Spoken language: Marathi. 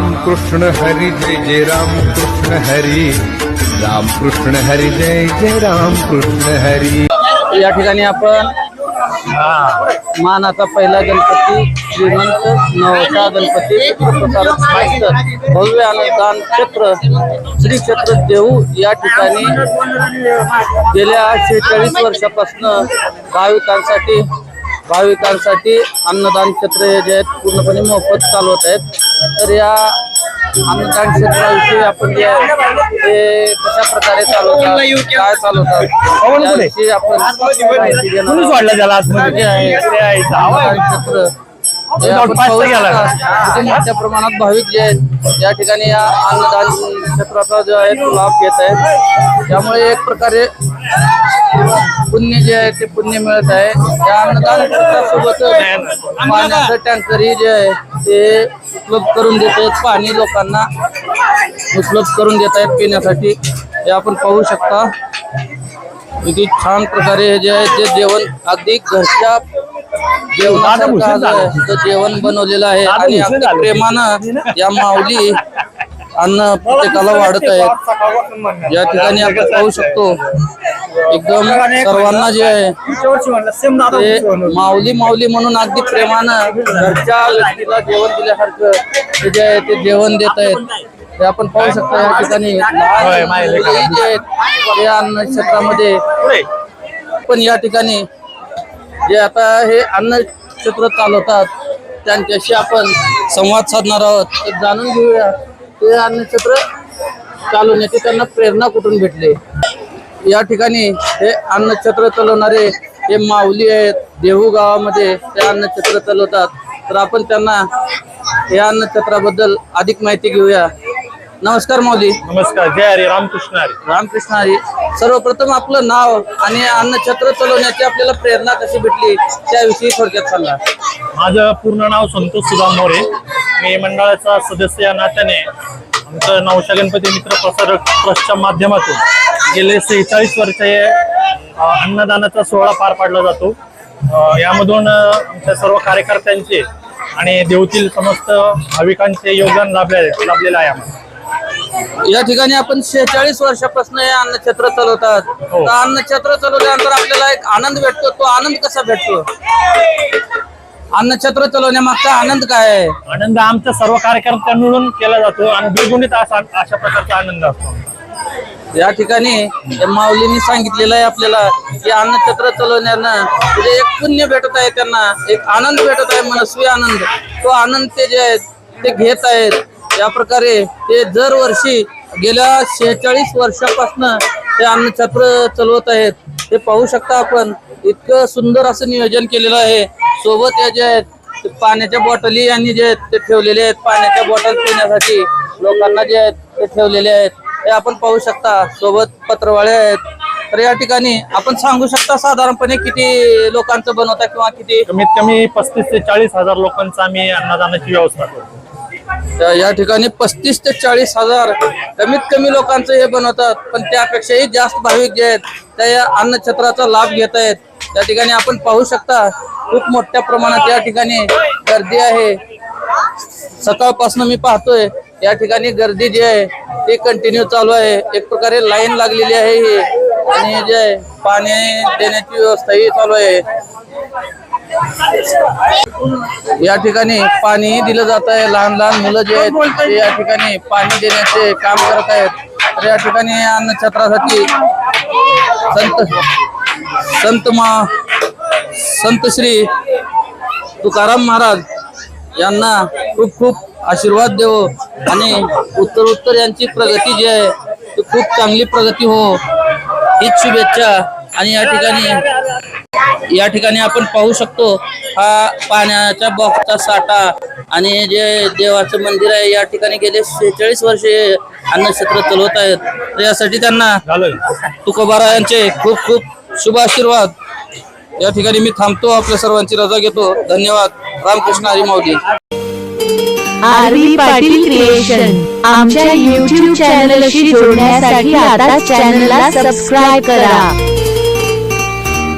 राम कृष्ण हरी जय जय राम कृष्ण हरी. राम कृष्ण हरी जय जय राम कृष्ण हरी. या ठिकाणी आपण मानाचा पहिला गणपती श्रीमंत नवसा गणपती भव्य अनुदान क्षेत्र श्री क्षेत्र देऊ या ठिकाणी गेल्या शेहेचाळीस वर्षापासून भाविकांसाठी भाविकांसाठी अन्नदान क्षेत्र हे जे आहेत पूर्णपणे मोफत चालवत आहेत. तर या अन्नदान क्षेत्राविषयी आपण जे आहे ते कशा प्रकारे चालवतात काय चालवतात याविषयी आपण माहिती घेणार आहोत. वाढलं त्याला जे आहे, अन्नदान क्षेत्र. हे आपण पाहू शकता. किती मोठ्या प्रमाणात भाविक जे आहेत या ठिकाणी या अन्नदान क्षेत्राचा जो आहे तो लाभ घेत आहेत. त्यामुळे एक प्रकारे पुण्य जे आहे ते पुण्य मिळत आहे. या अन्नदान क्षेत्रासोबत पाण्याचं टँकरही जे आहे ते उपलब्ध करून देत आहेत. पाणी लोकांना उपलब्ध करून देत आहेत पिण्यासाठी. हे आपण पाहू शकता. किती छान प्रकारे हे जे आहे ते जेवण अगदी घरच्या जेवणासारखं. इथं जेवण बनवलेलं आहे आणि अगदी प्रेमानं या माऊली अन्न प्रत्येकाला वाढत आहेत. या ठिकाणी आपण पाहू शकतो. एकदम सर्वांना जे आहे ते माऊली माऊली म्हणून अगदी प्रेमानं घरच्या व्यक्तीला जेवण दिल्यासारखं ते जे आहे ते जेवण देत आहेत. ते आपण पाहू शकतो या ठिकाणी लहान जे आहेत ते अन्न क्षेत्रामध्ये पण या ठिकाणी जे आता हे अन्न क्षेत्र चालवतात त्यांच्याशी आपण संवाद साधणार आहोत. तर जाणून घेऊया ते अन्न क्षेत्र चालवण्याची त्यांना प्रेरणा कुठून भेटली? या ठिकाणी हे अन्नछत्र चालवणारे हे माऊली आहेत देहू गावामध्ये ते अन्नछत्र चालवतात. तर आपण त्यांना या अन्नछत्राबद्दल अधिक माहिती घेऊया. नमस्कार माऊली. नमस्कार जय हरी रामकृष्ण हरी. रामकृष्ण हरी. सर्वप्रथम आपलं नाव आणि अन्नछत्र चालवण्याची आपल्याला प्रेरणा कशी भेटली त्याविषयी थोडक्यात सांगा. माझं पूर्ण नाव संतोष सुदाम मोरे. मी मंडळाचा सदस्य या नात्याने आमचं नवशा गणपती मित्र प्रसारक ट्रस्टच्या माध्यमातून गेले सेहेचाळीस वर्ष हे अन्नदानाचा सोहळा पार पाडला जातो. यामधून आमच्या सर्व कार्यकर्त्यांचे आणि देवतील समस्त भाविकांचे योगदान लाभले लाभलेलं आहे आम्हाला. या ठिकाणी आपण शेहेचाळीस वर्षापासून हे अन्नछत्र चालवतात हो. तर अन्नछत्र चालवल्यानंतर आपल्याला एक आनंद भेटतो. तो आनंद कसा भेटतो? अन्नछत्र चालवण्यामागचा आनंद काय आहे? आनंद आमच्या सर्व कार्यकर्त्यांकडून केला जातो आणि द्विगुणित असा अशा प्रकारचा आनंद असतो. या ठिकाणी या माऊलींनी सांगितलेलं आहे आपल्याला की अन्नछत्र चालवण्यानं म्हणजे एक पुण्य भेटत आहे त्यांना एक आनंद भेटत आहे मनस्वी आनंद. तो आनंद ते जे आहेत ते घेत आहेत. या प्रकारे ते दरवर्षी गेल्या शेहेचाळीस वर्षापासून ते अन्नछत्र चालवत आहेत. ते पाहू शकता आपण इतकं सुंदर असं नियोजन केलेलं आहे. सोबत या जे आहेत पाण्याच्या बॉटली यांनी जे आहेत ते ठेवलेले आहेत. पाण्याच्या बॉटल पिण्यासाठी लोकांना जे आहेत ते ठेवलेले आहेत. हे आपण पाहू शकता. सोबत पत्रवाळे आहेत. तर या ठिकाणी आपण सांगू शकता साधारणपणे किती लोकांचं बनवता किंवा किती? कमीत कमी पस्तीस ते चाळीस हजार लोकांचा आम्ही अन्नदानाची व्यवस्था करतो. त्या- या ठिकाणी पस्तीस ते चाळीस हजार कमीत कमी लोकांचं हे बनवतात. पण त्यापेक्षाही जास्त भाविक जे आहेत त्या या अन्नछत्राचा लाभ घेत आहेत. त्या ठिकाणी आपण पाहू शकता खूप मोठ्या प्रमाणात या ठिकाणी गर्दी आहे. सकाळपासून मी पाहतोय या ठिकाणी गर्दी जी आहे ते कंटिन्यू चालू आहे. एक प्रकारे लाईन लागलेली आहे ही. आणि जे आहे पाणी देण्याची व्यवस्था ही चालू आहे. या ठिकाणी पाणी दिलं जात आहे. लहान लहान मुलं जे आहेत ते या ठिकाणी पाणी देण्याचे काम करत आहेत. तर या ठिकाणी अन्नछत्रासाठी संत संत मा संत श्री तुकाराम महाराज यांना खूप खूप आशीर्वाद देवो. आणि उत्तर उत्तर यांची प्रगती जी आहे ती खूप चांगली प्रगती हो. हीच शुभेच्छा. आणि या ठिकाणी या ठिकाणी आपण पाहू शकतो हा पाण्याच्या बॉक्सचा साठा आणि जे देवाचं मंदिर आहे या ठिकाणी गेले शेहेचाळीस वर्षे अन्नक्षेत्र चालवत आहेत. तर यासाठी त्यांना तुकोबारा यांचे खूप खूप शुभ आशीर्वाद. या ठिकाणी मी थांबतो आपल्या सर्वांची रजा घेतो. धन्यवाद. रामकृष्ण हरी माऊली. आरवी पाटील क्रिएशन. आमच्या युट्यूब चॅनलशी जोडण्यासाठी आता चॅनलला सबस्क्राईब करा.